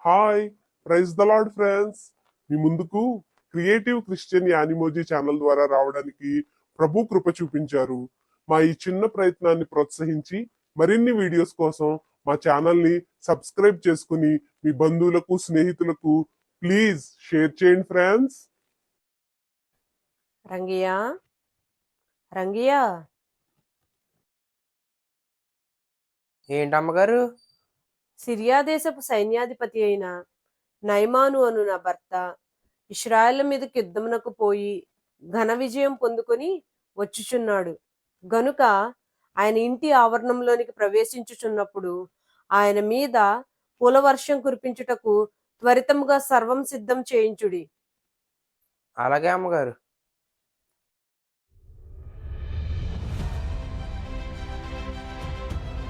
Hi praise the lord friends మీ ముందుకు creative Christian యానిమోజీ channel ద్వారా రావడానికి ప్రభు కృప చూపించారు. మా ఈ చిన్న ప్రయత్నాన్ని ప్రోత్సహించి మరిన్ని వీడియోస్ కోసం మా ఛానల్ని సబ్స్క్రైబ్ చేసుకుని మీ బంధువులకు స్నేహితులకు ప్లీజ్ షేర్ చేయండి ఫ్రెండ్స్ రంగియా రంగియా ఏంటమ్మగారు? సిరియా దేశపు సైన్యాధిపతి అయిన నైమాను అను నా భర్త ఇస్రాయేల్ మీదకి యుద్ధమునకు పోయి ఘన విజయం పొందుకొని వచ్చుచున్నాడు. గనుక ఆయన ఇంటి ఆవరణంలోనికి ప్రవేశించుచున్నప్పుడు ఆయన మీద పూలవర్షం కురిపించుటకు త్వరితముగా సర్వం సిద్ధం చేయించుడి. అలాగే అమ్మగారు.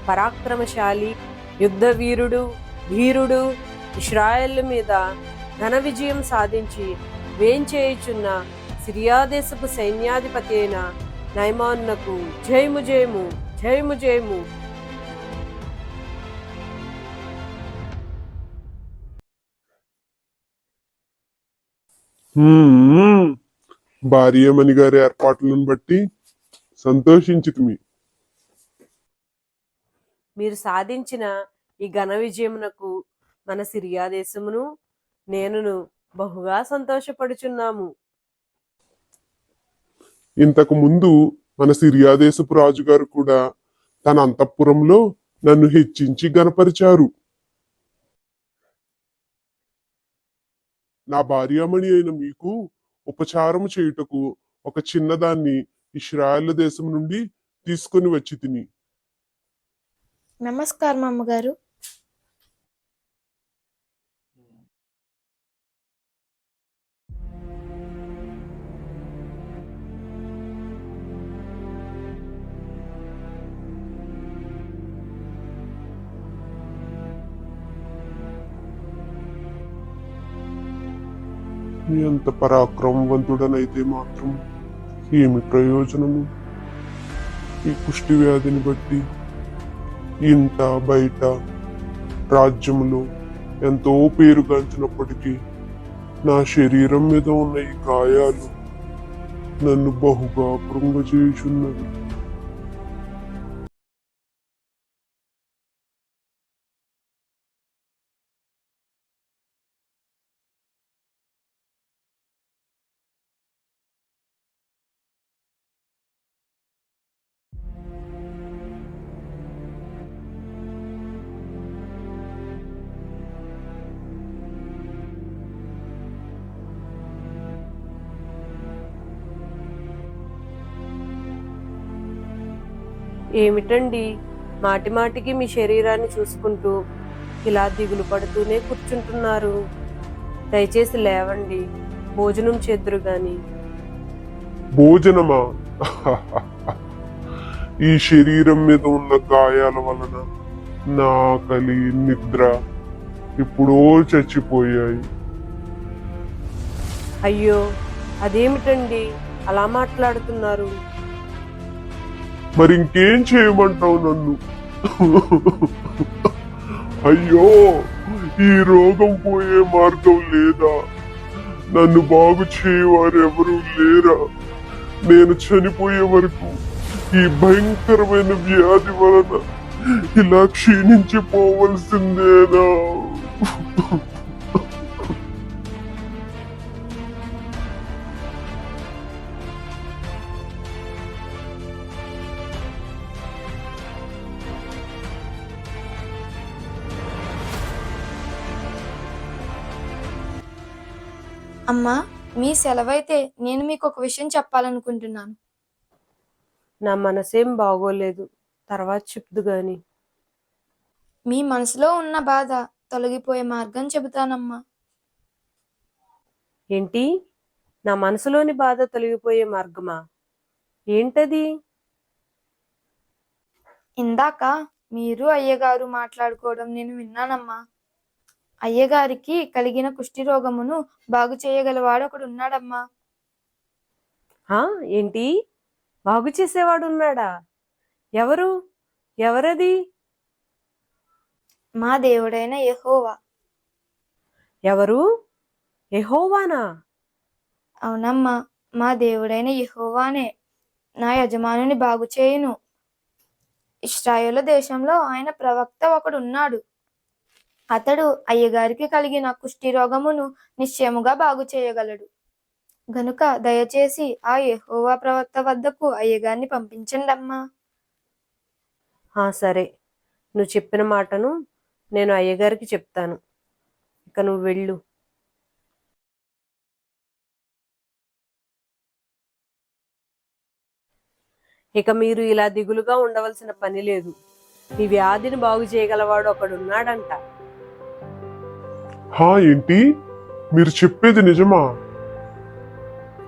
పరాక్రమశాలి యుద్ధ వీరుడు ధీరుడు ఇస్రాయల్ మీద ఘన విజయం సాధించి వేంచేయుచున్న సిరియా దేశపు సైన్యాధిపతి అయిన నైమాన్నకు జయము జయము జయము జయము. భార్యమణి గారి ఏర్పాట్లను బట్టి సంతోషించుకుమి మీరు సాధించిన ఈ ఘన విజయమునకు మన సిరియా దేశమును నేనును బహుగా సంతోషపడుచున్నాము. ఇంతకు ముందు మన సిరియా దేశపు రాజుగారు కూడా తన అంతఃపురంలో నన్ను హెచ్చించి గనపరిచారు నా భార్యామణి అయిన మీకు ఉపచారము చేయుటకు ఒక చిన్నదాన్ని ఇస్రాయల్ దేశం నుండి తీసుకొని వచ్చి తిని నమస్కారం అమ్మగారు. నీ అంత పరాక్రమవంతుడనైతే మాత్రం ఏమి ప్రయోజనము? ఈ కుష్టి వ్యాధిని బట్టి ఇంట బయట రాజ్యములు ఎంతో పేరుగాంచినప్పటికీ నా శరీరం మీద ఉన్న ఈ గాయాలు నన్ను బహుగా కృంగజేయుచున్నవి. ఏమిటండి? మాటి మాటికి మీ శరీరాన్ని చూసుకుంటూ ఇలా దిగులు పడుతూనే కూర్చుంటున్నారు. దయచేసి లేవండి. భోజనం చేద్దురు గాని. భోజనమా? ఈ శరీరం మీద ఉన్న గాయాల వలన నా ఆకలి నిద్ర ఇప్పుడో చచ్చిపోయాయి. అయ్యో అదేమిటండి? అలా మాట్లాడుతున్నారు. మరి ఇంకేం చేయమంటావు నన్ను? అయ్యో ఈ రోగం పోయే మార్గం లేదా? నన్ను బాగు చేయవారు ఎవరు లేరా? నేను చనిపోయే వరకు ఈ భయంకరమైన వ్యాధి వలన ఇలా క్షీణించిపోవలసిందేనా? అమ్మా మీ సెలవైతే నేను మీకు ఒక విషయం చెప్పాలనుకుంటున్నాను. నా మనసేం బాగోలేదు. తర్వాత చెప్దు గాని. మీ మనసులో ఉన్న బాధ తొలగిపోయే మార్గం చెబుతానమ్మా. ఏంటి? నా మనసులోని బాధ తొలగిపోయే మార్గమా? ఏంటది? ఇందాక మీరు అయ్యగారు మాట్లాడుకోవడం నేను విన్నానమ్మా. అయ్యగారికి కలిగిన కుష్టి రోగమును బాగు చేయగలవాడు ఒకడు ఉన్నాడమ్మా ఏంటి? బాగు చేసేవాడు ఉన్నాడా ఎవరు? ఎవరది? మా దేవుడైన యెహోవా. ఎవరు? ఎహోవానా అవునమ్మా మా దేవుడైన యెహోవానే. నా యజమానుని బాగు చేయును. ఇస్రాయేలు దేశంలో ఆయన ప్రవక్త ఒకడు ఉన్నాడు అతడు అయ్యగారికి కలిగిన కుష్టి రోగమును నిశ్చయముగా బాగు చేయగలడు. గనుక దయచేసి ఆ యహోవా ప్రవక్త వద్దకు అయ్యగారిని పంపించండి అమ్మా ఆ సరే. నువ్వు చెప్పిన మాటను నేను అయ్యగారికి చెప్తాను. ఇక నువ్వు వెళ్ళు. ఇక మీరు ఇలా దిగులుగా ఉండవలసిన పని లేదు. ఈ వ్యాధిని బాగు చేయగలవాడు ఒకడున్నాడంట. హా ఏంటి? మీరు చెప్పేది నిజమా?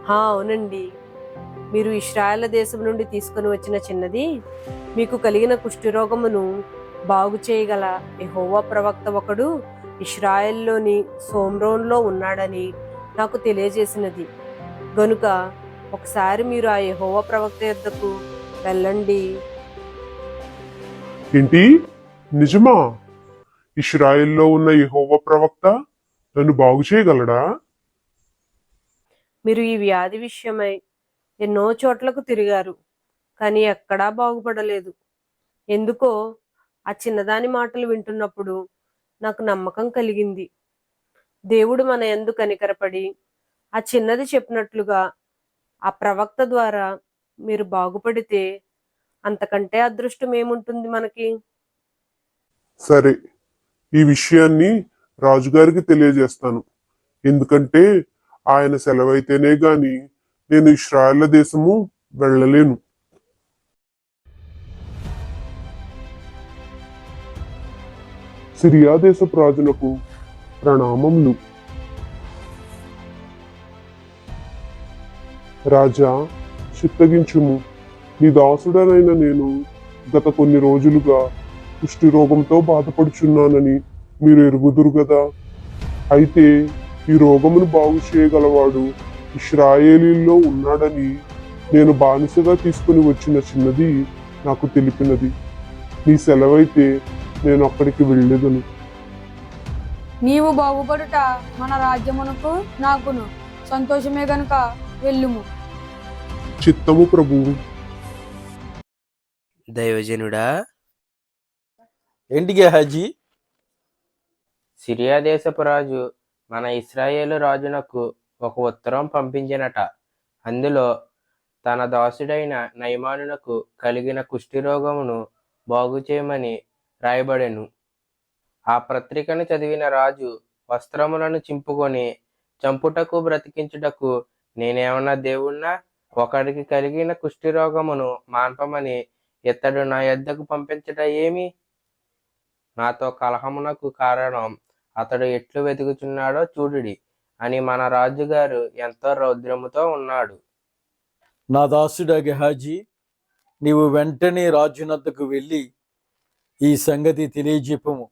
హా అవునండి. మీరు ఇస్రాయేల్ దేశం నుండి తీసుకుని వచ్చిన చిన్నది మీకు కలిగిన కుష్ఠరోగమును బాగు చేయగల యెహోవా ప్రవక్త ఒకడు ఇస్రాయెల్లోని సోమ్రోన్లో ఉన్నాడని నాకు తెలియజేసినది. గనుక ఒకసారి మీరు ఆ యెహోవా ప్రవక్త యొద్దకు వెళ్ళండి. ఏంటి? నిజమా? ఇస్రాయిల్లో ఉన్న యెహోవా ప్రవక్త నన్ను బాగు చేయగలడా? మీరు ఈ వ్యాధి విషయమై ఎన్నో చోట్లకు తిరిగారు కానీ ఎక్కడా బాగుపడలేదు. ఎందుకో ఆ చిన్నదాని మాటలు వింటున్నప్పుడు నాకు నమ్మకం కలిగింది. దేవుడు మన ఎందు కనికరపడి ఆ చిన్నది చెప్పినట్లుగా ఆ ప్రవక్త ద్వారా మీరు బాగుపడితే అంతకంటే అదృష్టం ఏముంటుంది మనకి? సరే ఈ విషయాన్ని రాజుగారికి తెలియజేస్తాను. ఎందుకంటే ఆయన సెలవైతేనే గాని నేను ఇస్రాయల్ దేశము వెళ్ళలేను. సిరియా దేశ రాజునకు ప్రణామములు. రాజా చిత్తగించుము. నీ దాసుడనైన నేను గత కొన్ని రోజులుగా కుష్టి రోగంతో బాధపడుచున్నానని మీరు ఎరుగుదురు కదా. అయితే ఈ రోగమును బాగు చేయగలవాడు ఇస్రాయేలీల్లో ఉన్నాడని నేను బానిసగా తీసుకుని వచ్చిన చిన్నది నాకు తెలిపినది. నీ సెలవైతే నేను అక్కడికి వెళ్ళేదను. నీవు బాగుపడుట మన రాజ్యమునకు నాకును. సంతోషమే గనుక వెళ్ళుము. చిత్తము ప్రభువు. దైవజనుడా ఏంటి గేహాజీ సిరియా దేశపు రాజు మన ఇస్రాయేలు రాజునకు ఒక ఉత్తరం పంపించినట. అందులో తన దాసుడైన నయమానునకు కలిగిన కుష్ఠిరోగమును బాగు చేయమని రాయబడెను. ఆ పత్రికను చదివిన రాజు వస్త్రములను చింపుకొని చంపుటకు బ్రతికించుటకు నేనేమన్నా దేవుణ్ణా? ఒకడికి కలిగిన కుష్ఠిరోగమును మాన్పమని ఇతడు నా యొద్దకు పంపించట ఏమి? నాతో కలహమునకు కారణం. అతడు ఎట్లు వెతుకుచున్నాడో చూడుడి అని మన రాజుగారు ఎంతో రౌద్రముతో ఉన్నాడు. నా దాసుడా గెహాజీ నీవు వెంటనే రాజునద్దకు వెళ్ళి ఈ సంగతి తెలియజెప్పము.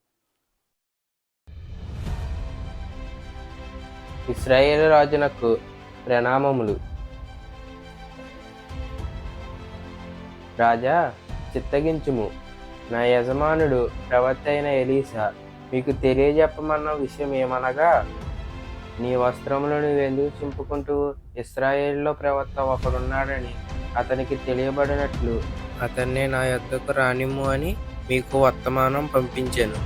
ఇస్రాయేల్ రాజునకు ప్రణామములు. రాజా చిత్తగించుము. నా యజమానుడు ప్రవక్త అయిన ఎలీసా మీకు తెలియజెప్పమన్న విషయం ఏమనగా నీ వస్త్రములను ఎందుకు చింపుకుంటూ ఇస్రాయేల్లో ప్రవక్త ఒకడున్నాడని అతనికి తెలియబడినట్లు అతన్నే నా యొద్దకు రానిమ్ము అని మీకు వర్తమానం పంపించాను.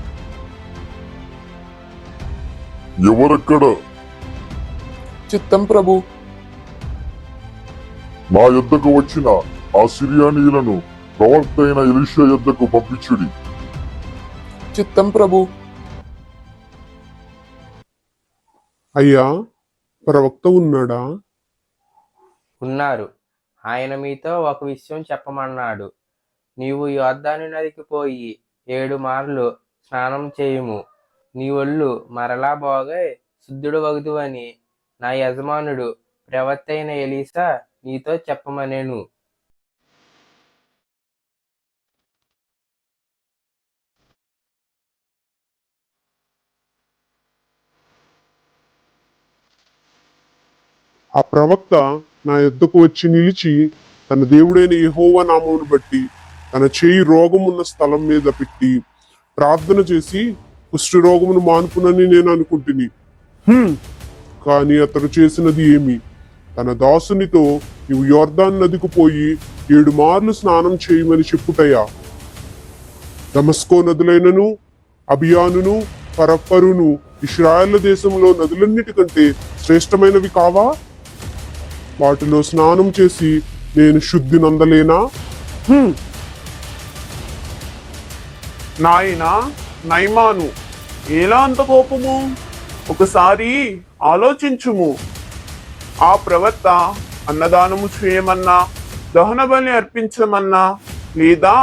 ఎవరక్కడ? చిత్తం ప్రభు. నా యొద్దకు వచ్చిన ఆ సిరియానీయులను ప్రవక్త అయిన ఎలిషా యొద్దకు పంపించుడి. చిత్తం ప్రభు. అయ్యా ప్రవక్త ఉన్నాడా? ఉన్నారు ఆయన మీతో ఒక విషయం చెప్పమన్నాడు. నీవు యోర్దాను నదికి పోయి ఏడు మార్లు స్నానం చేయుము. నీ ఒళ్ళు మరలా బాగై శుద్ధుడు వగుదువని నా యజమానుడు ప్రవక్త అయిన ఎలీసా నీతో చెప్పమనేను. ఆ ప్రవక్త నా యొద్దకు వచ్చి నిలిచి తన దేవుడైన యహోవా నామమును బట్టి తన చేయి రోగం ఉన్న స్థలం మీద పెట్టి ప్రార్థన చేసి కుష్ఠరోగమును మానుకునని నేను అనుకుంటుని. కానీ అతడు చేసినది ఏమి? తన దాసునితో నీవు యోర్దాన్ నదికి పోయి ఏడు మార్లు స్నానం చేయమని చెప్పుటయా? దమస్కో నదులైనను అభియానును పరప్పరును ఇస్రాయల్ దేశంలో నదులన్నిటికంటే శ్రేష్టమైనవి కావా? వాటిలో స్నానం చేసి నేను శుద్ధి నందలేనా? నాయనా నైమాను ఎలా అంత కోపము? ఒకసారి ఆలోచించుము. ఆ ప్రవక్త అన్నదానము చేయమన్నా దహన బలి అర్పించమన్నా లేదా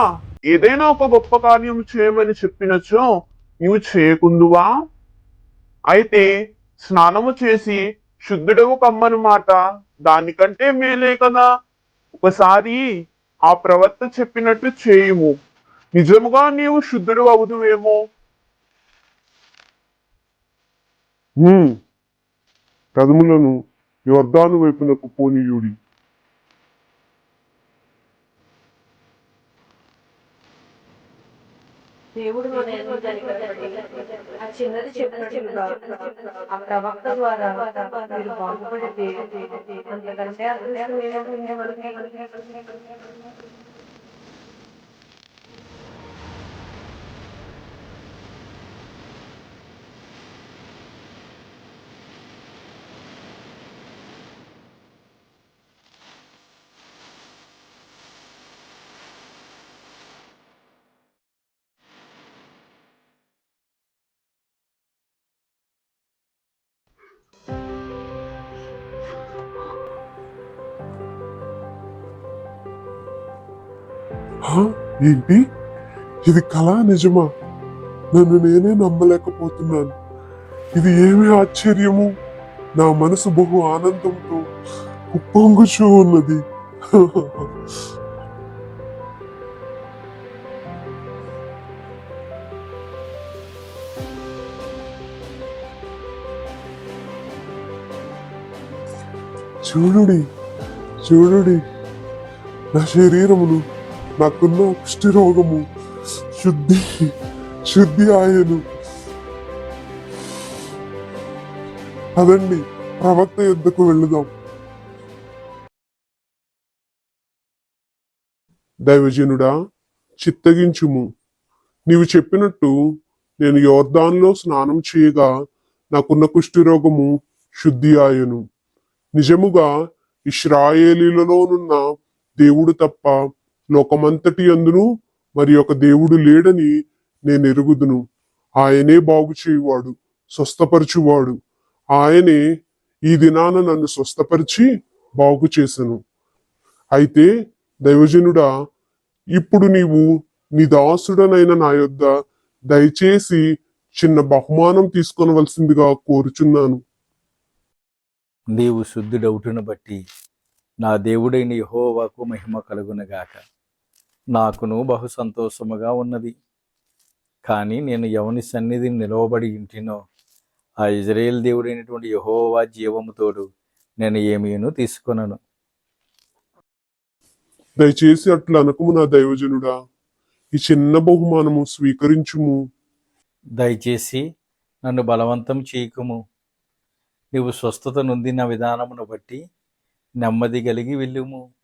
ఏదైనా ఒక గొప్ప కార్యం చేయమని చెప్పినచో నీవు చేయకుందువా అయితే స్నానము చేసి శుద్ధుడవు కమ్మను మాట దానికంటే మేలే కదా. ఒకసారి ఆ ప్రవక్త చెప్పినట్టు చేయుము. నిజముగా నీవు శుద్ధుడు అవుదువేమో. హ్మ్. రథములను వైపునకు పోనీయుడి. దేవుడు మన యందు కనికరపడి ఆ చిన్నది చెప్పినట్లుగా ఆ ప్రవక్త ద్వారా మీరు బాగుపడితే అంతకంటే అదృష్టం ఏముంటుంది ఏంటి? ఇది కళ నిజమా? నన్ను నేనే నమ్మలేకపోతున్నాను. ఇది ఏమి ఆశ్చర్యము? నా మనసు బహు ఆనందంతో ఉప్పొంగుచూ ఉన్నది. చూడుడి చూడుడి. నా శరీరమును నాకున్న కుష్టి రోగము శుద్ధి శుద్ధి ఆయను. అదండి ప్రవక్త యుద్ధకు వెళుదాం. దైవజనుడా చిత్తగించుము. నీవు చెప్పినట్టు నేను యోర్దాన్లో స్నానం చేయగా నాకున్న కుష్టి రోగము శుద్ధి ఆయను. నిజముగా ఇస్రాయేలీలలోనున్న దేవుడు తప్ప లోకమంతటి అందును మరి ఒక దేవుడు లేడని నేను ఎరుగుదును. ఆయనే బాగు చేయువాడు స్వస్థపరచువాడు. ఆయనే ఈ దినాన నన్ను స్వస్థపరిచి బాగు చేశాను అయితే దైవజనుడా ఇప్పుడు నీవు నీ దాసుడనైన నా యొద్ద దయచేసి చిన్న బహుమానం తీసుకొనవలసిందిగా కోరుచున్నాను. నీవు శుద్ధుడవుటను బట్టి నా దేవుడైన యహోవాకు మహిమ కలుగునగాక. నాకును బహు సంతోషముగా ఉన్నది. కానీ నేను ఎవని సన్నిధిని నిలవబడి ఇంటినో ఆ ఇజ్రాయేల్ దేవుడైనటువంటి యెహోవా జీవముతోడు నేను ఏమీను తీసుకొనను. దయచేసి అట్లా అనకము నా దైవజనుడా. ఈ చిన్న బహుమానము స్వీకరించుము. దయచేసి నన్ను బలవంతం చేయకుము. నీవు స్వస్థత నొందిన విధానమును బట్టి నెమ్మది కలిగి వెళ్ళుము.